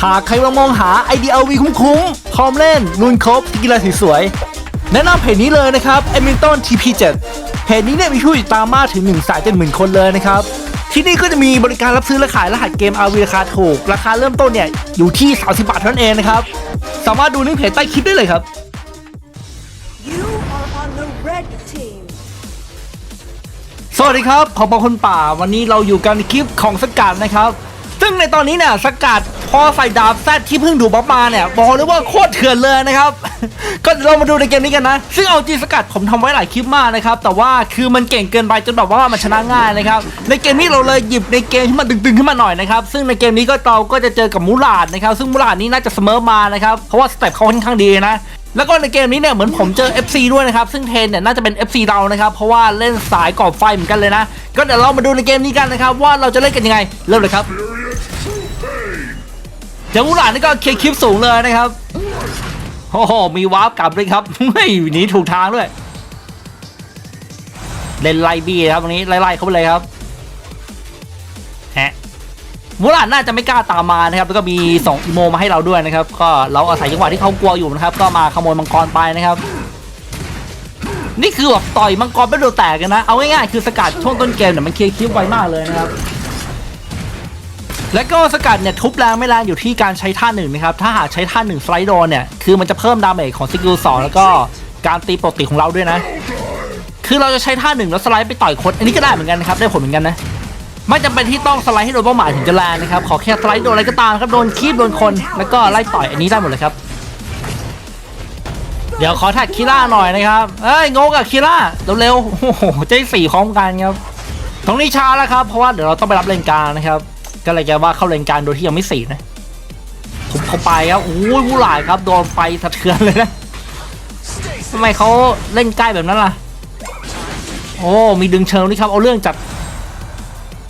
หากใครมามองหา IDLV คุ้มๆพร้อมเล่นลุนครบกีฬาสวยๆแนะนำเพจนี้เลยนะครับ e m i l t o n TP7 เพจนี้เนี่ยมีผู้ติดตามมากถึง1นึ่งแสนเจ็ดหมื่นคนเลยนะครับที่นี่ก็จะมีบริการรับซื้อและขายรหัสเกม RV ราคาถูก ราคาเริ่มต้นเนี่ยอยู่ที่ 30 บาทเท่านั้นเองนะครับ สามารถดูลิงก์เพจใต้คลิปได้เลยครับ You are on the red team. สวัสดีครับขอบคุณป่า วันนี้เราอยู่กันในคลิปของสกัดนะครับ ซึ่งในตอนนี้เนี่ยสกัด พอใส่ดาบแซดที่เพิ่งดูบัฟมาเนี่ยบอกเลยว่าโคตรเถื่อนเลยนะครับ ก็เรามาดูในเกมนี้กันนะ ซึ่งเอาจริงสกัดผมทำไว้หลายคลิปมากนะครับ แต่ว่าคือมันเก่งเกินไปจนแบบว่ามันชนะง่ายนะครับ ในเกมนี้เราเลยหยิบในเกมที่มันดึงๆขึ้นมาหน่อยนะครับ ซึ่งในเกมนี้ก็เราก็จะเจอกับมูลาดนะครับ ซึ่งมูลาดนี้น่าจะเสมอมานะครับ เพราะว่าสเต็ปเขาค่อนข้างดีนะแล้วก็ในเกมนี้เนี่ยเหมือนผมเจอ FC ด้วยนะครับ ซึ่งเทนเนี่ยน่าจะเป็น FC เรานะครับ เพราะว่าเล่นสายก่อไฟเหมือนกันเลยนะ ก็เดี๋ยวเรามาดูในเกมนี้กันนะครับ ว่าเราจะเล่นกันยังไง เริ่มเลยครับ เดี๋ยวมูหลานนี่ก็เคลียร์คลิปสูงเลยนะครับโอ้โหมีวาร์ปกลับด้วยครับไม่หนีถูกทางด้วย เล่นไล่บี้ครับตรงนี้ไล่ๆเขาไปเลยครับแฮะมูหลานน่าจะไม่กล้าตามมานะครับ แล้วก็มีส่งอีโมมาให้เราด้วยนะครับ ก็เราอาศัยจังหวะที่เขากลัวอยู่นะครับ ก็มาขโมยมังกรไปนะครับนี่คือแบบต่อยมังกรไม่โดนแตกกันนะ เอาง่ายๆคือสกัดช่วงต้นเกมเนี่ยมันเคลียร์คลิปไวมากเลยนะครับ และก็สกัดเนี่ยทุบแรงไม่แรงอยู่ที่การใช้ท่าหนึ่งนะครับ ถ้าหากใช้ท่าหนึ่งสไลด์โดนเนี่ย คือมันจะเพิ่มดาเมจของสกิลสองแล้วก็การตีปกติของเราด้วยนะ คือเราจะใช้ท่าหนึ่งแล้วสไลด์ไปต่อยคน อันนี้ก็ได้เหมือนกันนะครับ ได้ผลเหมือนกันนะ ไม่จำเป็นที่ต้องสไลด์ให้โดนเป้าหมายถึงจะแรงนะครับ ขอแค่สไลด์โดนอะไรก็ตามครับ โดนคีบโดนคน แล้วก็ไล่ต่อยอันนี้ได้หมดเลยครับ เดี๋ยวขอแท็กคีล่าหน่อยนะครับเอ้ยงงกับคีล่าเร็วๆโอ้โหใจสี่พร้อมกันครับตรงนี้ช้าแล้วครับ เพราะว่าเดี๋ยวเราต้องไปรับเลนกลางนะครับ ก็เลยจะว่าเข้าเลนกลางโดยที่ยังไม่สีนะผมเข้าไปครับโอ้ยผู้หลายครับโดนไฟสะเทือนเลยนะทำไมเขาเล่นใกล้แบบนั้นล่ะ โอ้มีดึงเชิงนี่ครับเอาเรื่องจัด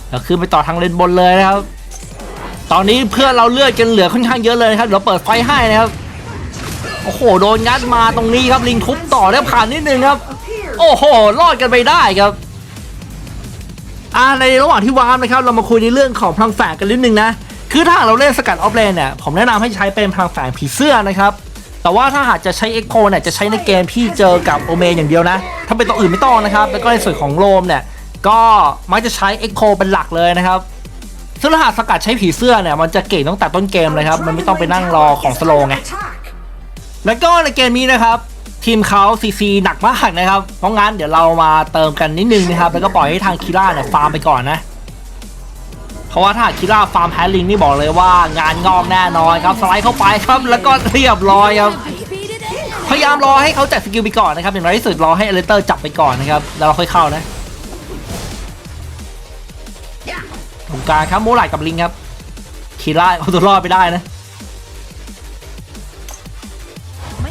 แล้วขึ้นไปต่อทางเลนบนเลยนะครับ ตอนนี้เพื่อนเราเลือดกันเหลือค่อนข้างเยอะเลยครับเดี๋ยวเปิดไฟให้นะครับโอ้โหโดนงัดมาตรงนี้ครับลิงทุบต่อได้ผ่านนิดนึงครับ โอ้โหรอดกันไปได้ครับ อ่าในระหว่างที่วาร์ปนะครับเรามาคุยในเรื่องของพลังแฝงกันนิดนึงนะคือถ้าหากเราเล่นสกัดออฟเลนเนี่ยผมแนะนำให้ใช้เป็นพลังแฝงผีเสื้อนะครับแต่ว่าถ้าหากจะใช้เอ็กโคเนี่ยจะใช้ในเกมที่เจอกับโอเมนอย่างเดียวนะ ถ้าเป็นตัวอื่นไม่ต้องนะครับ แล้วก็ในส่วนของโรมเนี่ยก็มักจะใช้เอ็กโคเป็นหลักเลยนะครับซึ่งถ้าหากสกัดใช้ผีเสื้อเนี่ยมันจะเก่งตั้งแต่ต้นเกมเลยครับมันไม่ต้องไปนั่งรอของสโลไงแล้วก็ในเกมนี้นะครับ ทีมเขาซีซีหนักมากนะครับ เพราะงั้นเดี๋ยวเรามาเติมกันนิดนึงนะครับ แล้วก็ปล่อยให้ทางคีร่าเนี่ยฟาร์มไปก่อนนะ เพราะว่าถ้าคีร่าฟาร์มแพลลิงนี่บอกเลยว่างานงอกแน่นอนครับ สไลด์เข้าไปครับ แล้วก็เรียบร้อยครับ พยายามรอให้เขาจัดสกิลไปก่อนนะครับอย่างน้อยที่สุดรอให้เอเลเตอร์จับไปก่อนนะครับ แล้วเราค่อยเข้านะตรงกลางครับโมไลกับลิงครับคีร่าเอาตัวรอดไปได้นะ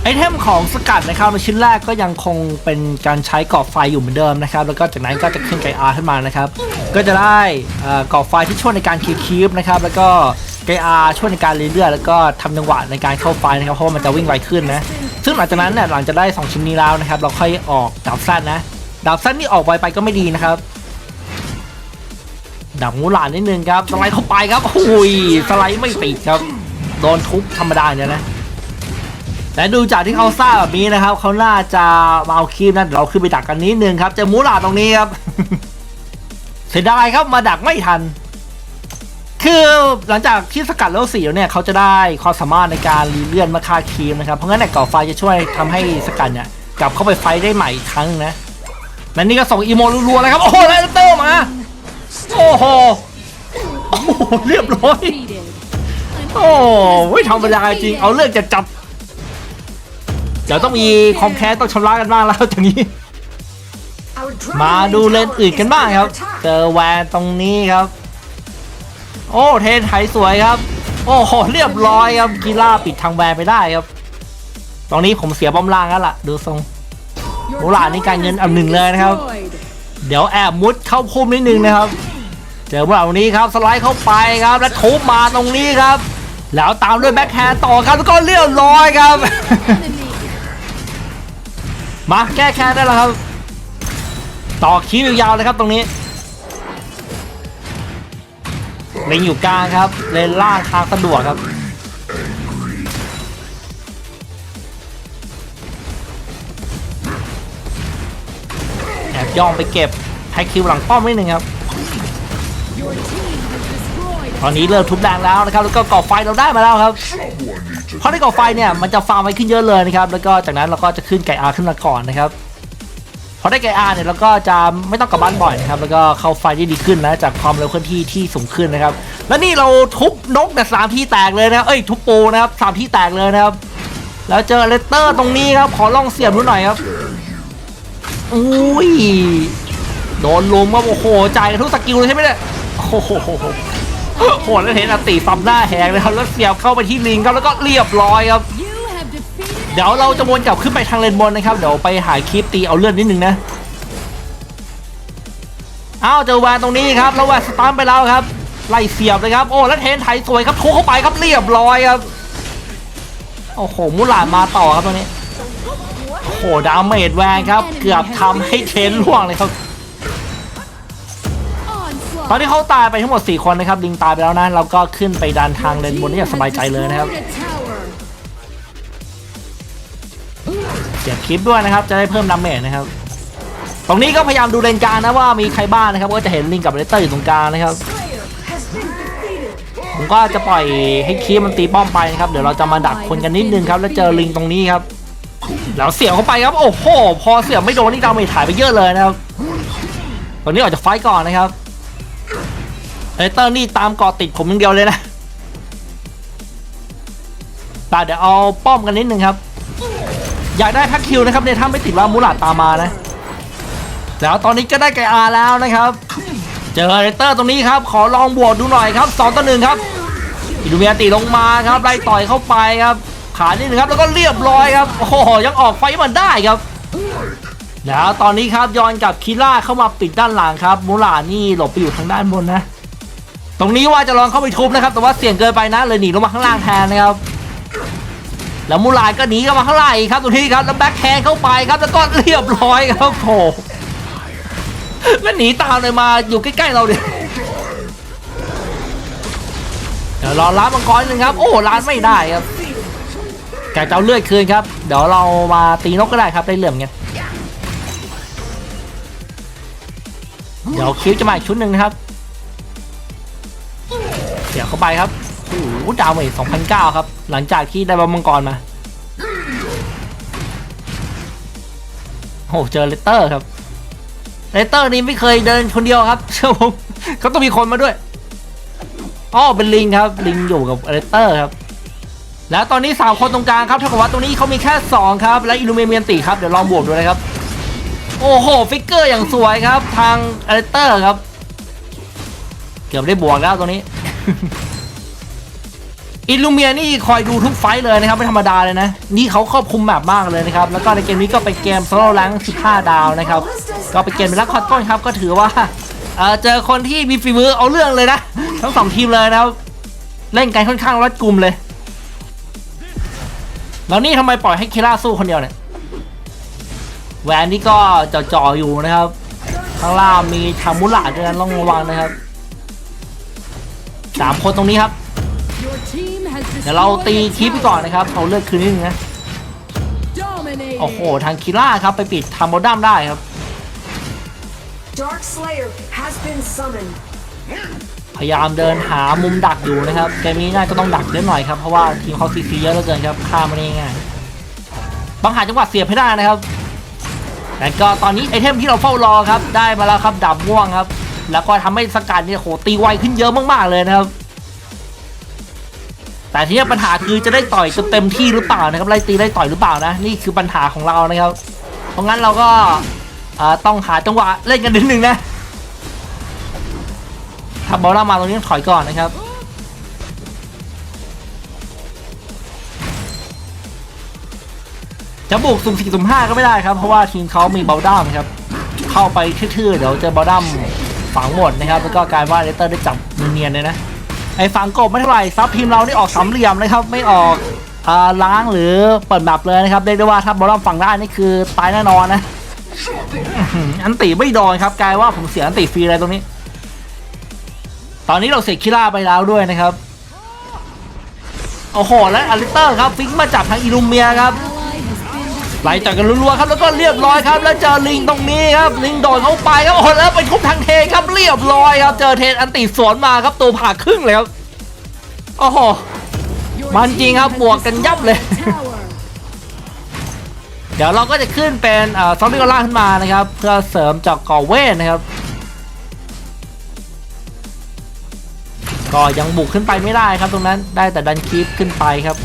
ไอเทมของสกัดนะครับในชิ้นแรกก็ยังคงเป็นการใช้กรอบไฟอยู่เหมือนเดิมนะครับ แล้วก็จากนั้นก็จะขึ้นไกอาร์ขึ้นมานะครับ ก็จะได้กรอบไฟที่ช่วยในการคีบคีบนะครับ แล้วก็ไกอาร์ช่วยในการเรื่อยๆแล้วก็ทำจังหวะในการเข้าไฟนะครับ เพราะว่ามันจะวิ่งไวขึ้นนะ ซึ่งหลังจากนั้นเนี่ยหลังจากได้ 2 ชิ้นนี้แล้วนะครับ เราค่อยออกดาบสั้นนะ ดาบสั้นนี่ออกไวไปก็ไม่ดีนะครับดับงูหลานนิดนึงครับ สไลด์เข้าไปครับโอ้ยสไลด์ไม่ติดครับ โดนทุบธรรมดาเนี่ยนะ แต่ดูจากที่เขาสร้างแบบนี้นะครับเขาน่าจะมาเอาคีบนะเดี๋ยวเราขึ้นไปดักกันนิดนึงครับเจอมูหลาตรงนี้ครับเสียดายครับมาดักไม่ทัน คือหลังจากที่สกัดแล้วสีแล้วเนี่ยเขาจะได้ความสามารถในการรีเลื่อนมาฆ่าคีมนะครับเพราะงั้นเนี่ยก่อไฟจะช่วยทำให้สกัดเนี่ยกลับเข้าไปไฟได้ใหม่อีกครั้งนะและนี่ก็ส่งอีโมรัวๆเลยครับโอ้โหไลท์เตอร์มาโอ้โหโอ้โหเรียบร้อยโอ้ไม่ธรรมดาจริงเอาเรื่องจะจับ เดี๋ยวต้องมีคอมแคสต้องชำระกันบ้างแล้วจากนี้ มาดูเลนอื่นกันบ้างครับ เจอแวนตรงนี้ครับ โอ้เทนไถสวยครับ โอ้โหเรียบร้อยครับกีฬาปิดทางแวนไปได้ครับ ตรงนี้ผมเสียบอมล่างแล้วล่ะ ดูทรงโอ้หลานนี่การเงินอันหนึ่งเลยนะครับ เดี๋ยวแอบมุดเข้าพุ่มนิดนึงนะครับ เจอพวกเรานี้ครับสไลด์เข้าไปครับ แล้วทุบมาตรงนี้ครับ แล้วตามด้วยแบ็คแฮนด์ต่อครับแล้วก็เรียบร้อยครับ มาแก้แค้นได้แล้วครับ ต่อคิวยาวๆเลยครับตรงนี้เล็งอยู่กลางครับ เลนล่าทางสะดวกครับ แอบย่องไปเก็บแท็กคิวหลังป้อมนิดนึงครับ ตอนนี้เริ่มทุบแรงแล้วนะครับแล้วก็ก่อไฟเราได้มาแล้วครับเพราะในก่อไฟเนี่ยมันจะฟาร์มไว้ขึ้นเยอะเลยนะครับแล้วก็จากนั้นเราก็จะขึ้นไก่อาขึ้นมาก่อนนะครับพอได้ไก่อาเนี่ยเราก็จะไม่ต้องกลับบ้านบ่อยนะครับแล้วก็เข้าไฟได้ดีขึ้นนะจากความเร็วเคลื่อนที่ที่สูงขึ้นนะครับ แล้วนี่เราทุบนกแต่สามที่แตกเลยนะเอ้ยทุบปูนะครับสามที่แตกเลยนะครับแล้วเจอเลตเตอร์ตรงนี้ครับขอลองเสียบดูหน่อยครับอุ้ยโดนลุมครับโอ้โหจ่ายทุกสกิลเลยใช่ไหมเนี่ยโอ้โห โหแล้วเห็นอติซัมหน้าแหงเลยครับแล้วเสียบเข้าไปที่ลิงครับแล้วก็เรียบร้อยครับ เดี๋ยวเราจะวนกลับขึ้นไปทางเลนบนนะครับ เดี๋ยวไปหาคลิปตีเอาเลือดนิดนึงนะอ้าวเจอแวนตรงนี้ครับแล้วแวนสตาร์ทไปแล้วครับไล่เสียบเลยครับ โอ้แล้วเทนไทยสวยครับทุกเข้าไปครับเรียบร้อยครับโอ้โหมูหลานมาต่อครับตัวนี้โอ้โหดาเมจแวนครับ เกือบทำให้เทนล่วงเลยครับ ตอนนี้เขาตายไปทั้งหมด 4 คนนะครับลิงตายไปแล้วนะเราก็ขึ้นไปดันทางเลนบนได้อย่างสบายใจเลยนะครับเก็บคลิปด้วยนะครับ จะได้เพิ่มดาเมจนะครับ ตรงนี้ก็พยายามดูเลนกลางนะว่ามีใครบ้างนะครับ ก็จะเห็นลิงกับเลเตอร์อยู่ตรงกลางนะครับ ผมก็จะปล่อยให้คีมันตีป้อมไปนะครับ เดี๋ยวเราจะมาดักคนกันนิดนึงครับ แล้วเจอลิงตรงนี้ครับ แล้วเสียบเข้าไปครับ โอ้โห พอเสียบไม่โดนนี่ดาเมจถ่ายไปเยอะเลยนะครับ ตอนนี้ออกจากไฟก่อนนะครับ เลเตอร์นี่ตามเกาะติดผมอย่างเดียวเลยนะแต่เดี๋ยวเอาป้อมกันนิดนึงครับ อยากได้พ็คคิวนะครับเนี่ยถ้าไม่ติดว่ามูลาดตามมานะ แล้วตอนนี้ก็ได้ไกอาแล้วนะครับ เจอเรเตอร์ตรงนี้ครับ ขอลองบวกดูหน่อยครับ2ต่อหนึ่งครับอิลูเมียติลงมาครับไล่ต่อยเข้าไปครับ ขานิดนึงครับแล้วก็เรียบร้อยครับโอ้โหยังออกไฟมันได้ครับแล้วตอนนี้ครับย้อนกับคิล่าเข้ามาปิดด้านหลังครับมูลานี่หลบไปอยู่ทางด้านบนนะ ตรงนี้ว่าจะลองเข้าไปทุบนะครับ แต่ว่าเสี่ยงเกินไปนะเลยหนีลงมาข้างล่างแทนนะครับแล้วมูลานก็หนีเข้ามาข้างล่างอีกครับตรงนี้ครับแล้วแบ็คแฮนเข้าไปครับแล้วก็เรียบร้อยครับโผแล้วหนีตามเลยมาอยู่ใกล้ๆเราเดี๋ยวเดี๋ยวรอร้านมังกรหนึ่งครับ โอ้ร้านไม่ได้ครับแกจะเอาเลือดคืนครับ เดี๋ยวเรามาตีนกก็ได้ครับได้เหลื่อมเงี้ยเดี๋ยวคิวจะมาอีกชุดหนึ่งนะครับ เข้าไปครับโอ้โหดาวเมจ2,009ครับ หลังจากที่ได้บอมังกรมาโอ้เจอเลตเตอร์ครับเลตเตอร์นี่ไม่เคยเดินคนเดียวครับเชื่อผมเขาต้องมีคนมาด้วยอ๋อเป็นลิงครับ ลิงอยู่กับเลตเตอร์ครับ แล้วตอนนี้3คนตรงกลางครับเท่ากับว่าตรงนี้เขามีแค่2ครับ และอิลูเมเมียนติครับเดี๋ยวลองบวกดูนะครับโอ้โหฟิกเกอร์อย่างสวยครับ ทางเลตเตอร์ครับ เกือบได้บวกแล้วตัวนี้ อิลูเมียนี่คอยดูทุกไฟเลยนะครับไม่ธรรมดาเลยนะ นี่เขาครอบคุมแบบมากเลยนะครับ แล้วก็ในเกมนี้ก็เป็นเกมโซโล่แรง15 ดาวนะครับ ก็เป็นเกมเป็นรักคอตต้นครับ ก็ถือว่าเออเจอคนที่มีฝีมือเอาเรื่องเลยนะ ทั้งสองทีมเลยนะครับ เล่นกันค่อนข้างรัดกุมเลย แล้วนี่ทำไมปล่อยให้คิร่าสู้คนเดียวเนี่ยแวนนี่ก็จ่อๆอยู่นะครับ ข้างล่างมีทามุระด้วยนะต้องระวังนะครับ สามคนตรงนี้ครับ Your team has เดี๋ยวเราตี destroyed a คลิปไปก่อน tower. นะครับเอาเลือดคืนนิดนึงนะ Dominating. โอ้โห ทางคิล่าครับไปปิดทำโบดัมได้ครับ Dark Slayer has been summoned. พยายามเดินหามุมดักอยู่นะครับเกมนี้น่าจะต้องดักเยอะหน่อยครับ เพราะว่าทีมเขาซีซีเยอะเหลือเกินครับฆ่าไม่ได้ง่ายๆต้องหาจังหวะเสียบให้ได้นะครับแต่ก็ตอนนี้ไอเทมที่เราเฝ้ารอครับ ได้มาแล้วครับดับม่วงครับ แล้วก็ทำให้สกัดเนี่ยโหตีไวขึ้นเยอะมากๆเลยนะครับ แต่ทีนี้ปัญหาคือจะได้ต่อยเต็มที่หรือเปล่านะครับไล่ตีได้ต่อยหรือเปล่านะ นี่คือปัญหาของเรานะครับ เพราะงั้นเราก็ต้องหาจังหวะเล่นกันนิดนึงนะถ้าบอลเรามาตรงนี้ถอยก่อนนะครับจะบุกสุ่มสี่สุ่มห้าก็ไม่ได้ครับ เพราะว่าทีมเขามีบอลดัมครับ เข้าไปเทื่อเดี๋ยวเจอบอลดัม ฝังหมดนะครับแล้วก็กลารว่าเลสเตอร์ได้จับเนียนๆเลยนะไอ้ฝังกบไม่เท่าไหร่ซับทีมเรานี่ออกสามเหลี่ยมนะครับไม่ออกอล้างหรือเปิดแบบเลยนะครับเรียกได้ว่าถ้าบอลลัมฝั่งได้นี่คือตายแน่นอนนะอันตีไม่โดนครับกลายว่าผมเสียอันตีฟรีเลยตรงนี้ ตอนนี้เราเสียคิล่าไปแล้วด้วยนะครับโอ้โหและอลิเตอร์ครับฟิกมาจับทางอิลูเมียครับ ไล่จับกันรัวๆครับแล้วก็เรียบร้อยครับ แล้วเจอลิงตรงนี้ครับลิงโดดเข้าไปครับโอ้โหแล้วไปทุบทางเทครับเรียบร้อยครับเจอเทนอันติสวนมาครับตัวผ่าครึ่งเลยครับโอ้โหมันจริงครับบวกกันยับเลย เดี๋ยวเราก็จะขึ้นเป็นอซอมบี้กอล่าขึ้นมานะครับ เพื่อเสริมจอกกอเวทนะครับ ก็ยังบุกขึ้นไปไม่ได้ครับตรงนั้นได้แต่ดันคีปขึ้นไปครับ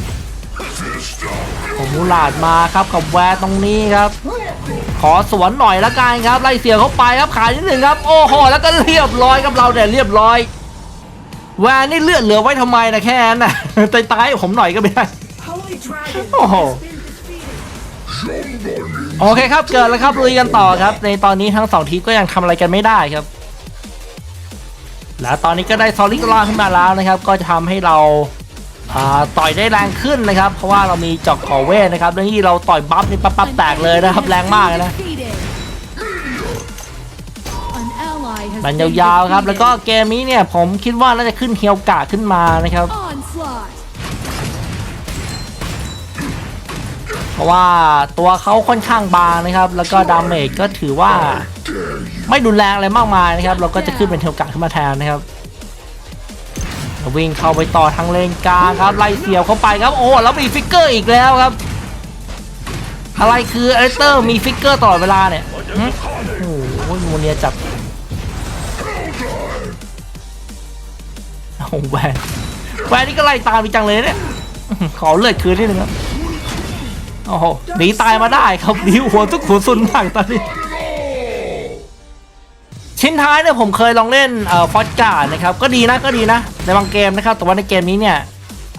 มมูลาดมาครับกับแวร์ตรงนี้ครับ ขอสวนหน่อยละกันครับ ไล่เสียเข้าไปครับขายนิดหนึ่งครับ โอ้โหแล้วก็เรียบร้อยครับเราเนี่เรียบร้อย แวร์นี่เลือดเหลือไว้ทำไมนะแค่นั้นน่ะตายตายๆผมหน่อยก็ไม่ได้ Holy Dragon Oh. has been defeated. โอเคครับเกิดแล้วครับลุยกันต่อครับ ในตอนนี้ทั้งสองทีมก็ยังทำอะไรกันไม่ได้ครับ และตอนนี้ก็ได้ซอลิกลาขึ้นมาแล้วนะครับ ก็จะทำให้เรา ต่อยได้แรงขึ้นนะครับ เพราะว่าเรามีจอกขอเวทนะครับแล้วนี่เราต่อยบัฟนี่ปั๊บปั๊บแตกเลยนะครับ แรงมากนะมันยาวๆครับ แล้วก็เกมนี้เนี่ยผมคิดว่าน่าจะขึ้นเฮียวกาขึ้นมานะครับ เพราะว่าตัวเขาค่อนข้างบางนะครับ แล้วก็ดาเมจก็ถือว่า ไม่รุนแรงอะไรมากมายนะครับ เราก็จะขึ้นเป็นเทลกะขึ้นมาแทนนะครับ วิ่งเข้าไปต่อทางเลนกลางครับไล่เสียวเข้าไปครับโอ้แล้วมีฟิกเกอร์อีกแล้วครับ อะไรคืออเลเตอร์มีฟิกเกอร์ตลอดเวลาเนี่ยโอ้โหโมเนียจับโอ้แหวนแหวนนี่ก็ไล่ตามไปจังเลยเนี่ยขอเลือดคืนนิดนึงครับโอ้โหหนีตายมาได้ครับหนีหัวทุกหัวซุนมากตอนนี้ ชิ้นท้ายเนี่ยผมเคยลองเล่นเอ่อฟอสการ์ดนะครับก็ดีนะก็ดีนะในบางเกมนะครับแต่ว่าในเกมนี้เนี่ย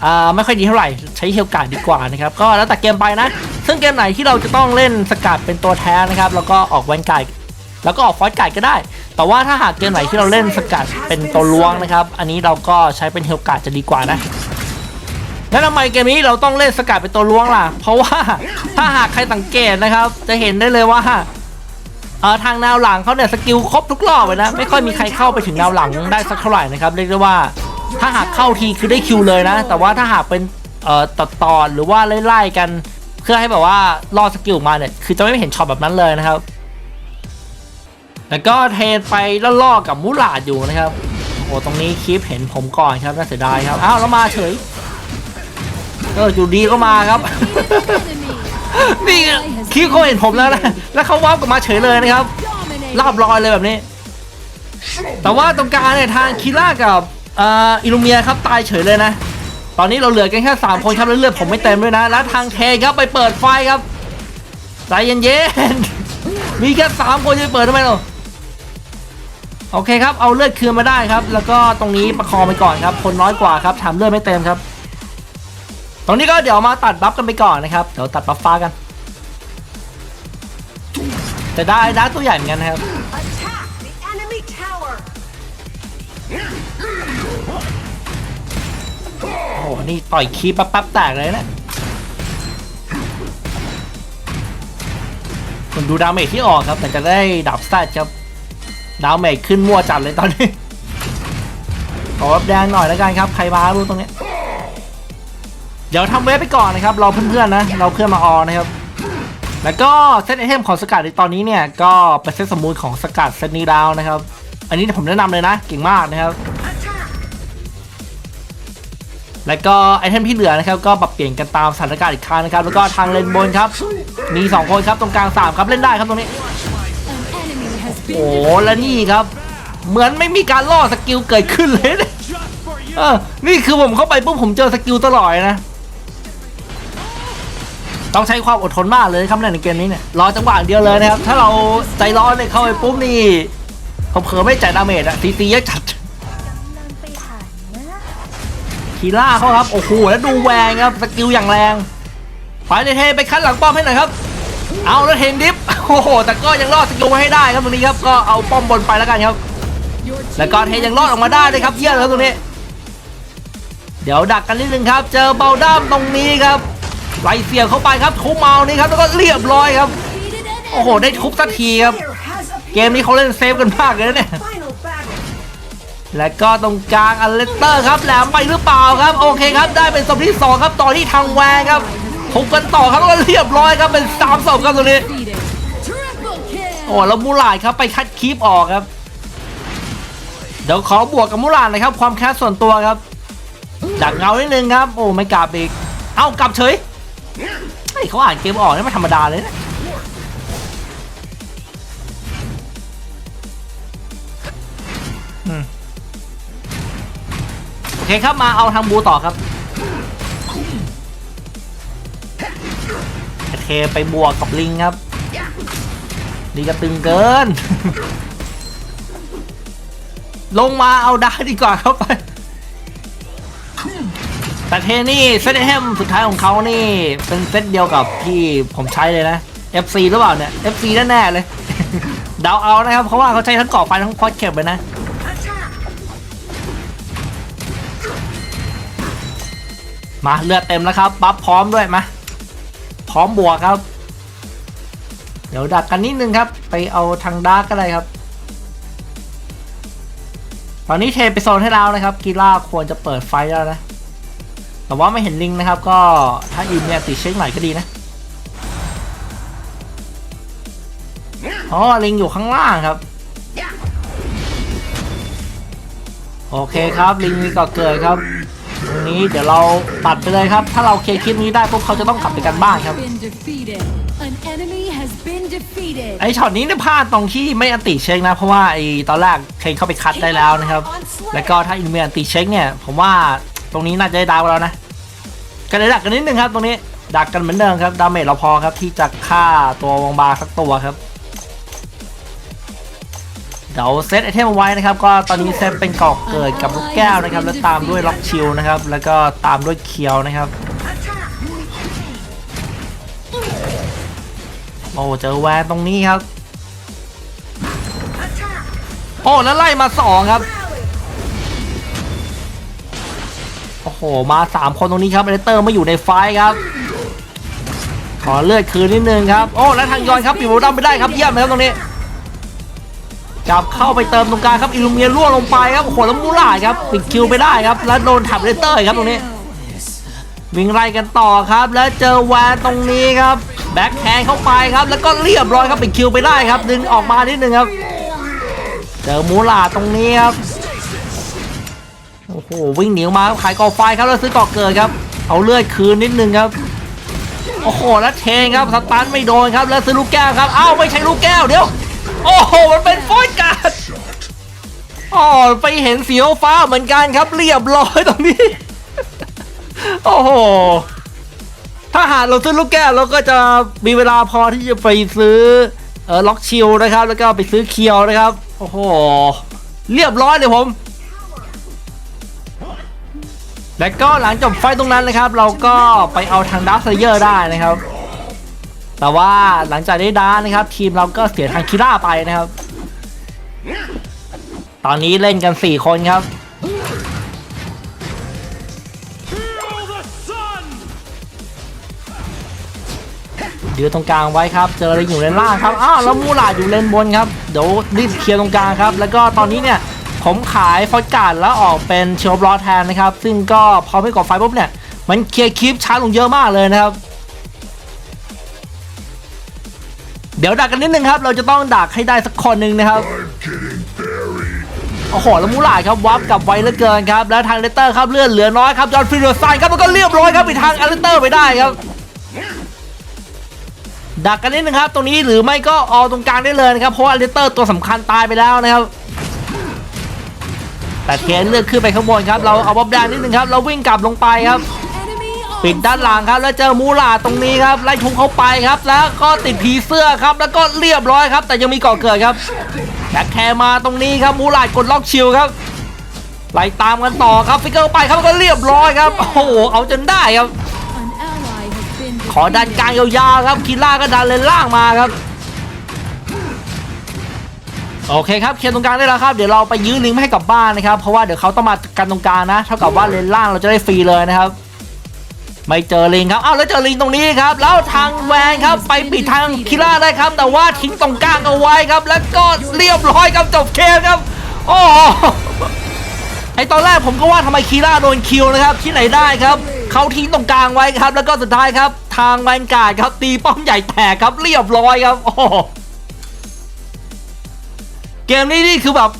อ่าไม่ค่อยดีเท่าไหร่ใช้เฮลการ์ดดีกว่านะครับก็แล้วแต่เกมไปนะ ซึ่งเกมไหนที่เราจะต้องเล่นสกัดเป็นตัวแท้นะครับแล้วก็ออกแวนการ์ดแล้วก็ออกฟอสการ์ดก็ได้ แต่ว่าถ้าหากเกมไหนที่เราเล่นสกัดเป็นตัวล้วงนะครับ อันนี้เราก็ใช้เป็นเฮลการ์ดจะดีกว่านะแล้วทำไมเกมนี้เราต้องเล่นสกัดเป็นตัวล้วงล่ะ เพราะว่าถ้าหากใครสังเกตนะครับ จะเห็นได้เลยว่า เออทางแนวหลังเขาเนี่ยสกิลครบทุกรอบเลยนะ ไม่ค่อยมีใครเข้าไปถึงแนวหลังได้สักเท่าไหร่นะครับเรียกได้ว่าถ้าหากเข้าทีคือได้คิวเลยนะ แต่ว่าถ้าหากเป็นเอ่อตัดตอนหรือว่าไล่ๆกัน เพื่อให้แบบว่ารอสกิลมาเนี่ยคือจะไม่เห็นช็อตแบบนั้นเลยนะครับ แล้วก็เทนไปล่อๆกับมูลาดอยู่นะครับโอ้ตรงนี้คลิปเห็นผมก่อนครับน่าเสียดายครับอ้าวแล้วมาเฉยเอออยู่ดีก็มาครับ นี่คลิปเขาเห็นผมแล้วนะ แล้วเขาว้าวกลับมาเฉยเลยนะครับลาบลอยเลยแบบนี้ แต่ว่าตรงกลางเนี่ยทางคิล่ากับอิลูเมียครับตายเฉยเลยนะ ตอนนี้เราเหลือกันแค่3คนครับแล้วเลือดผมไม่เต็มด้วยนะ แล้วทางเทครับไปเปิดไฟครับใจเย็นๆ มีแค่3คนจะเปิดทำไมเราโอเคครับ เอาเลือดคืนมาได้ครับ แล้วก็ตรงนี้ประคองไปก่อนครับ คนน้อยกว่าครับทำเลือดไม่เต็มครับ ตรงนี้ก็เดี๋ยวมาตัดบัฟกันไปก่อนนะครับ เดี๋ยวตัดบัฟฟ้ากัน จะได้ดักตัวใหญ่เหมือนกันนะครับ Attack the enemy tower. โอ้โหนี่ต่อยคีบปั๊บๆแตกเลยนะผมดูดาเมจที่ออกครับ แต่จะได้ดับสแตทครับ ดาเมจขึ้นมั่วจัดเลยตอนนี้ขอรับแดงหน่อยแล้วกันครับ ใครมารู้ตรงเนี้ย เดี๋ยวทำเวฟไปก่อนนะครับรอเพื่อนๆนะเราเพื่อนมาออนะครับแล้วก็เซตไอเทมของสกัดในตอนนี้เนี่ยก็เป็นเซตสมูทของสกัดเซตนี้ดาวนะครับ อันนี้ผมแนะนำเลยนะเก่งมากนะครับ แล้วก็ไอเทมที่เหลือนะครับ ก็ปรับเปลี่ยนกันตามสถานการณ์อีกครั้งนะครับ แล้วก็ทางเลนบนครับมี 2 คนครับตรงกลาง 3 ครับเล่นได้ครับตรงนี้โอ้โหแล้วนี่ครับ เหมือนไม่มีการล่อสกิลเกิดขึ้นเลยเออนี่คือผมเข้าไปปุ๊บผมเจอสกิลตลอดนะ ต้องใช้ความอดทนมากเลยครับในเกมนี้เนี่ยรอจังหวะเดียวเลยนะครับ ถ้าเราใจร้อนเนี่ยเข้าไปปุ๊บนี่ผมเผลอไม่จ่ายดาเมจอะตีตีเยอะจัดคีล่าเขาครับ โอ้โห แล้วดูแวงครับ สกิลอย่างแรงไปเลยเทไปคัดหลังป้อมให้หน่อยครับ เอาแล้วเทนดิฟ โอ้โห แต่ก็ยังรอดสกิลไว้ให้ได้ครับตรงนี้ครับ ก็เอาป้อมบนไปแล้วกันครับ แล้วก็เทยังรอดออกมาได้เลยครับ เยี่ยมเลยครับตรงนี้ เดี๋ยวดักกันนิดนึงครับ เจอเบลด้ามตรงนี้ครับ ไล่เสียบเข้าไปครับทุบเมานี่ครับแล้วก็เรียบร้อยครับ โอ้โห ได้ทุบสักทีครับ เกมนี้เขาเล่นเซฟกันมากเลยนะเนี่ยและก็ตรงกลางอเลสเตอร์ครับแหลมไปหรือเปล่าครับ โอเคครับได้เป็นศพที่สองครับต่อที่ทางแวงครับทุบกันต่อครับแล้วก็เรียบร้อยครับเป็นสามศพครับตรงนี้โอ้แล้วมูลาดครับไปคัดคีปออกครับ เดี๋ยวขอบวกกับมูลาดหนะครับ ความแค้นส่วนตัวครับดักเงานิดนึงครับ โอ้ไม่กลับอีก เอ้ากลับเฉย เฮ้เขาอ่านเกมออกนี่ไม่ธรรมดาเลยนะโอเคครับมาเอาทางบูต่อครับโอเคไปบวกกับลิงครับดีกระตึงเกิน ลงมาเอาด้ดีกว่าครับไป แต่เทนี่เซตเฮมสุดท้ายของเขานี่ เป็นเซตเดียวกับที่ผมใช้เลยนะ FC หรือเปล่าเนี่ย FC แน่ๆเลยเดาเอานะครับ เพราะว่าเขาใช้ทั้งเกาะไฟทั้งพอดเข็บเลยนะมาเลือดเต็มแล้วครับบัฟพร้อมด้วยมาพร้อมบวกครับ เดี๋ยวดักกันนิดนึงครับ ไปเอาทางดาร์กก็ได้ครับ ตอนนี้เทไปโซนให้แล้วนะครับ กีฬาควรจะเปิดไฟแล้วนะ แต่ว่าไม่เห็นลิงนะครับ ก็ถ้าอินเนี่ยติดเช็คหน่อยก็ดีนะอ๋อลิงอยู่ข้างล่างครับ โอเคครับลิงมีก่อเกิดครับตรงนี้เดี๋ยวเราตัดไปเลยครับ ถ้าเราเคลียร์คลิปนี้ได้ปุ๊บเขาจะต้องกลับไปกันบ้านครับ Been defeated. An enemy has been defeated. ไอช็อตนี้เนี่ยพลาดตรงที่ไม่อันติเช็คนะ เพราะว่าไอตอนแรกเคนเข้าไปคัดได้แล้วนะครับ แล้วก็ถ้าอินเมียอันติเช็คเนี่ยผมว่า ตรงนี้น่าจะได้ดาวแล้วนะก็เลยดักกันนิดนึงครับ ตรงนี้ดักกันเหมือนเดิมครับดาเมจเราพอครับที่จะฆ่าตัววงบาสักตัวครับเดี๋ยวเซตไอเทมเอาไว้นะครับก็ตอนนี้เซตเป็นกรอกเกิดกับลูกแก้วนะครับ แล้วตามด้วยล็อกชิลนะครับ แล้วก็ตามด้วยเคียวนะครับโอ้เจอแวนตรงนี้ครับ โอ้แล้วไล่มาสองครับ โอ้โห มาสามคนตรงนี้ครับเอเตอร์ไม่อยู่ในไฟครับ ขอเลือดคืนนิดนึงครับ โอ้ แล้วทางยอนครับปิดโบดัมไปได้ครับเยี่ยมเลยครับตรงนี้กลับเข้าไปเติมตรงกลางครับอิลูเมียร่วงลงไปครับ โอ้โหแล้วมูลาครับปิดคิวไปได้ครับ แล้วโดนถับเอเตอร์ครับตรงนี้ วิ่งไล่กันต่อครับ แล้วเจอแวนตรงนี้ครับ แบ็คแฮนเข้าไปครับ แล้วก็เรียบร้อยครับปิดคิวไปได้ครับ ดึงออกมานิดนึงครับ เจอมูลาตรงนี้ครับ โอ้โหวิ่งหนีออกมาขายกอไฟครับแล้วซื้อกอเกิดครับ เอาเลือดคืนนิดนึงครับโอ้โหแล้วเทงครับสตันไม่โดนครับแล้วซื้อลูกแก้วครับอ้าวไม่ใช่ลูกแก้วเดี๋ยว โอ้โหมันเป็นฟอยการ์ดอ๋อไปเห็นสีฟ้าเหมือนกันครับเรียบร้อยตรงนี้ โอ้โหถ้าหากเราซื้อลูกแก้วเราก็จะมีเวลาพอที่จะไปซื้อเออล็อกชิลนะครับ แล้วก็ไปซื้อเคียวนะครับ โอ้โห เรียบร้อยเลยผม และก็หลังจบไฟตรงนั้นนะครับ เราก็ไปเอาทางดาร์คเซเยอร์ได้นะครับ แต่ว่าหลังจากได้ดาร์นะครับ ทีมเราก็เสียทางคิร่าไปนะครับ ตอนนี้เล่นกัน 4 คนครับยืนตรงกลางไว้ครับ เจออะไรอยู่เลนล่างครับ อ้าวแล้วมูลาอยู่เลนบนครับ เดี๋ยวรีบเคลียร์ตรงกลางครับ แล้วก็ตอนนี้เนี่ย ผมขายฟอสการ์ดแล้วออกเป็นเชลบลอแทนนะครับ ซึ่งก็พอไม่ก่อไฟปุ๊บเนี่ย มันเคลียร์คลิปช้าลงเยอะมากเลยนะครับ เดี๋ยวดักกันนิดนึงครับ เราจะต้องดักให้ได้สักคนหนึ่งนะครับโอ้โหแล้วมูลาดครับวับกับไวเหลือเกินครับ แล้วทางเลเตอร์ครับเลื่อนเหลือน้อยครับยอนฟิลดอร์ไซน์ครับแล้วก็เรียบร้อยครับไปทางอเลเตอร์ไปได้ครับ ดักกันนิดนึงครับ ตรงนี้หรือไม่ก็ออตรงกลางได้เลยนะครับ เพราะว่าเลเตอร์ตัวสำคัญตายไปแล้วนะครับ แต่เทนเลือกขึ้นไปข้างบนครับเราเอาบอบแดนนิดนึงครับเราวิ่งกลับลงไปครับปิดด้านหลังครับแล้วเจอมูลาตรงนี้ครับไล่ทุบเข้าไปครับ แล้วก็ติดผีเสื้อครับ แล้วก็เรียบร้อยครับ แต่ยังมีก่อเกิดครับแบ็คแคร์มาตรงนี้ครับมูลากดล็อกชิลครับไล่ตามกันต่อครับฟิกเกอร์ไปครับก็เรียบร้อยครับโอ้โหเอาจนได้ครับ ขอดันกลางยาวๆครับคิล่าก็ดันเลนล่างมาครับ โอเคครับเคลียร์ตรงกลางได้แล้วครับเดี๋ยวเราไปยื้อลิงไม่ให้กลับบ้านนะครับเพราะว่าเดี๋ยวเขาต้องมากันตรงกลางนะ เท่ากับว่าเลนล่างเราจะได้ฟรีเลยนะครับ ไม่เจอลิงครับอ้าวแล้วเจอลิงตรงนี้ครับแล้วทางแวนครับไปปิดทางคิล่าได้ครับ แต่ว่าทิ้งตรงกลางเอาไว้ครับ แล้วก็เรียบร้อยครับจบเกมครับ โอ้ไอตอนแรกผมก็ว่าทำไมคีล่าโดนคิวนะครับที่ไหนได้ครับเขาทิ้งตรงกลางไว้ครับ แล้วก็สุดท้ายครับ ทางแวนการ์ดครับตีป้อมใหญ่แตกครับเรียบร้อยครับโอ้ เกมนี้นี่คือแบบ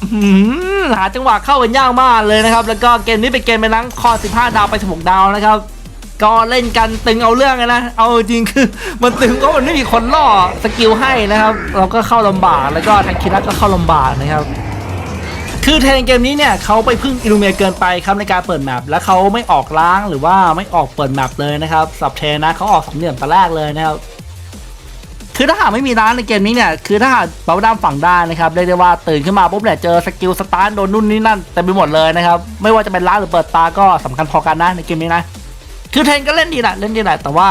หาจังหวะเข้ากันยากมากเลยนะครับ แล้วก็เกมนี้เป็นเกมเป็นนังคอ 15 ดาวไป 16 ดาวนะครับ ก็เล่นกันตึงเอาเรื่องนะ เอาจริงคือมันตึงก็มันไม่มีคนล่อสกิลให้นะครับ เราก็เข้าลำบากแล้วก็ทางคิรัตก็เข้าลำบากนะครับคือเทนเกมนี้เนี่ยเขาไปพึ่งอิลูเมียเกินไปครับในการเปิดแมปและเขาไม่ออกล้างหรือว่าไม่ออกเปิดแมปเลยนะครับสับเทนนะเขาออกสามเหลี่ยมแต่แรกเลยนะครับ คือถ้าหากไม่มีร้านในเกมนี้เนี่ยคือถ้าหากเบาด้ามฝั่งได้นะครับเรียกได้ว่าตื่นขึ้นมาปุ๊บเนี่ยเจอสกิลสตาร์โดนนู่นนี่นั่นเต็มไปหมดเลยนะครับไม่ว่าจะเป็นร้านหรือเปิดตาก็สำคัญพอกันนะในเกมนี้นะคือเทนก็เล่นดีแหละเล่นดีแหละแต่ว่า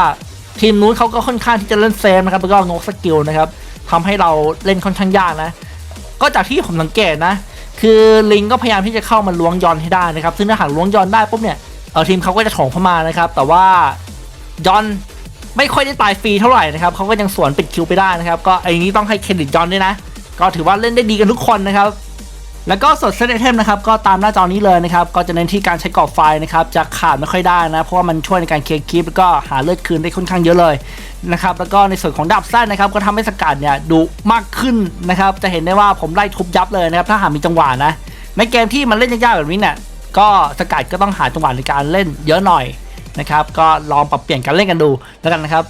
ทีมนู้นเขาก็ค่อนข้างที่จะเล่นเซฟนะครับแล้วก็งกสกิลนะครับทำให้เราเล่นค่อนข้างยากนะ ก็จากที่ผมสังเกตนะ คือลิงก็พยายามที่จะเข้ามาล้วงยอนให้ได้นะครับ ซึ่งถ้าหากล้วงยอนได้ปุ๊บเนี่ยเออทีมเขาก็จะโถงเข้ามานะครับ แต่ว่ายอน ไม่ค่อยได้ตายฟรีเท่าไหร่นะครับเขาก็ยังสวนปิดคิวไปได้นะครับ ก็ไอ้นี้ต้องให้เครดิตยอนด้วยนะ ก็ถือว่าเล่นได้ดีกันทุกคนนะครับ แล้วก็สดเซตไอเทมนะครับ ก็ตามหน้าจอนี้เลยนะครับ ก็จะเน้นที่การใช้กรอบไฟนะครับ จะขาดไม่ค่อยได้นะ เพราะว่ามันช่วยในการเคลียร์คลิปแล้วก็หาเลือดคืนได้ค่อนข้างเยอะเลยนะครับ แล้วก็ในส่วนของดาบสั้นนะครับ ก็ทำให้สกัดเนี่ยดุมากขึ้นนะครับ จะเห็นได้ว่าผมไล่ทุบยับเลยนะครับ ถ้าหากมีจังหวะนะ ในเกมที่มันเล่นยากๆแบบนี้เนี่ย ก็สกัดก็ต้องหาจังหวะในการเล่นเยอะหน่อย นะครับ ก็ลองปรับเปลี่ยนการเล่นกันดูแล้วกันนะครับ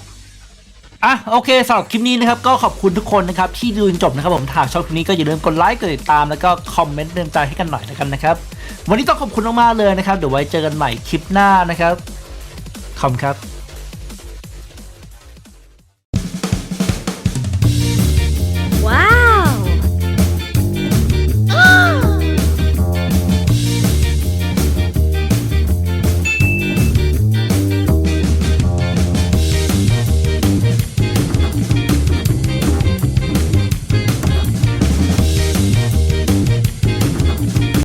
อะโอเคสำหรับคลิปนี้นะครับก็ขอบคุณทุกคนนะครับที่ดูจนจบนะครับผมถ้าชอบคลิปนี้ก็อย่าลืมกดไลค์กดติดตามแล้วก็คอมเมนต์เตือนใจให้กันหน่อยแล้วกันนะครับ วันนี้ต้องขอบคุณมากๆเลยนะครับเดี๋ยวไว้เจอกันใหม่คลิปหน้านะครับขอบคุณครับ